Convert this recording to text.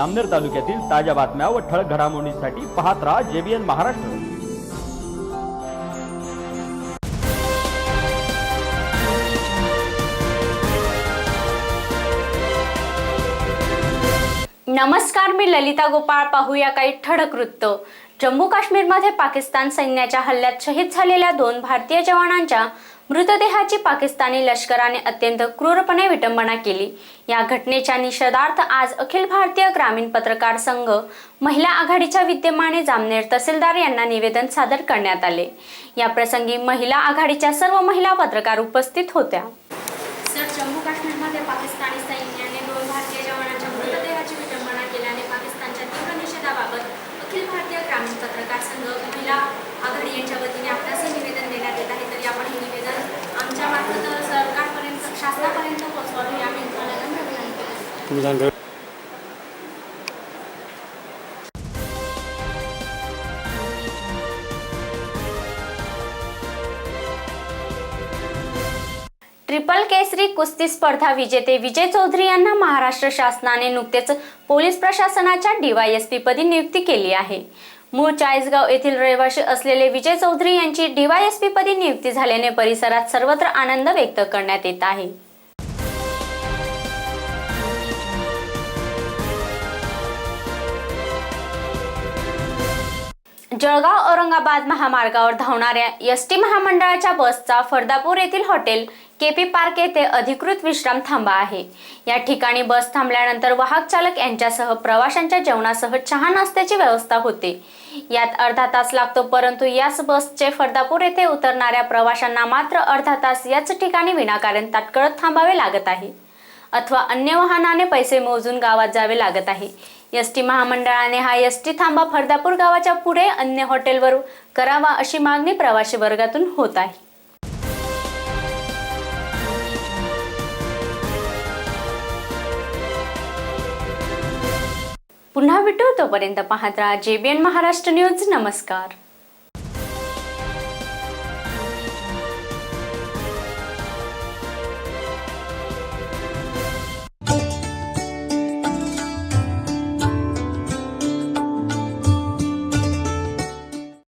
जामनेर तालुक्यातील ताज्या बातम्या व ठळक घडामोडींसाठी पाहत राहा जेबीएन महाराष्ट्र. नमस्कार मी ललिता गोपाळ. पाहूया काही ठळक वृत्त. जम्मू काश्मीरमध्ये पाकिस्तान सैन्याच्या हल्ल्यात शहीद झालेल्या दोन भारतीय जवानांच्या मृतदेहाची पाकिस्तानी लष्कराने अत्यंत क्रूरपणे विटंबना केली. या घटनेच्या निषेधार्थ आज अखिल भारतीय ग्रामीण पत्रकार संघ महिला आघाडीच्या विद्यमाने जामनेर तहसीलदार यांना निवेदन सादर करण्यात आले. या प्रसंगी महिला आघाडीच्या सर्व महिला पत्रकार उपस्थित होत्या. सर जम्मू काश्मीरमध्ये पाकिस्तानी सैन्याने दोन भारतीय जवानांच्या मृतदेहाची विटंबना केल्याने पाकिस्तानच्या तीव्र निषेधाबाबत अखिल भारतीय ग्रामीण पत्रकार संघ महिला आघाडी यांच्या वतीने आपल्यास विनंती ट्रिपल केसरी कुस्ती स्पर्धा विजेते विजय चौधरी यांना महाराष्ट्र शासनाने नुकतेच पोलीस प्रशासनाच्या डीवायएसपी पदी नियुक्ती केली आहे. मूळ चाळीसगाव येथील रहिवासी असलेले विजय चौधरी यांची डीवायएसपी पदी नियुक्ती झाल्याने परिसरात सर्वत्र आनंद व्यक्त करण्यात येत आहे. जळगाव औरंगाबाद महामार्गावर धावणाऱ्या एस टी महामंडळाच्या बसचा फरदापूर येथील हॉटेल केपी पार्क येथे अधिकृत विश्राम थांबा आहे. या ठिकाणी बस थांबल्यानंतर वाहक चालक यांच्यासह प्रवाशांच्या जेवणासह चहा नाश्त्याची व्यवस्था होते. यात अर्धा तास लागतो परंतु याच बसचे फरदापूर येथे उतरणाऱ्या प्रवाशांना मात्र अर्धा तास याच ठिकाणी विनाकारण ताटकळत थांबावे लागत आहे. अथवा अन्य वाहनाने पैसे मोजून गावात जावे लागत आहे. एस टी महामंडळाने हा एस टी थांबा फरदापूर गावाच्या पुढे अन्य हॉटेलवर करावा अशी मागणी प्रवासी वर्गातून होत आहे. पुन्हा भेटू तोपर्यंत पाहत राहा जेबीएन महाराष्ट्र न्यूज. नमस्कार.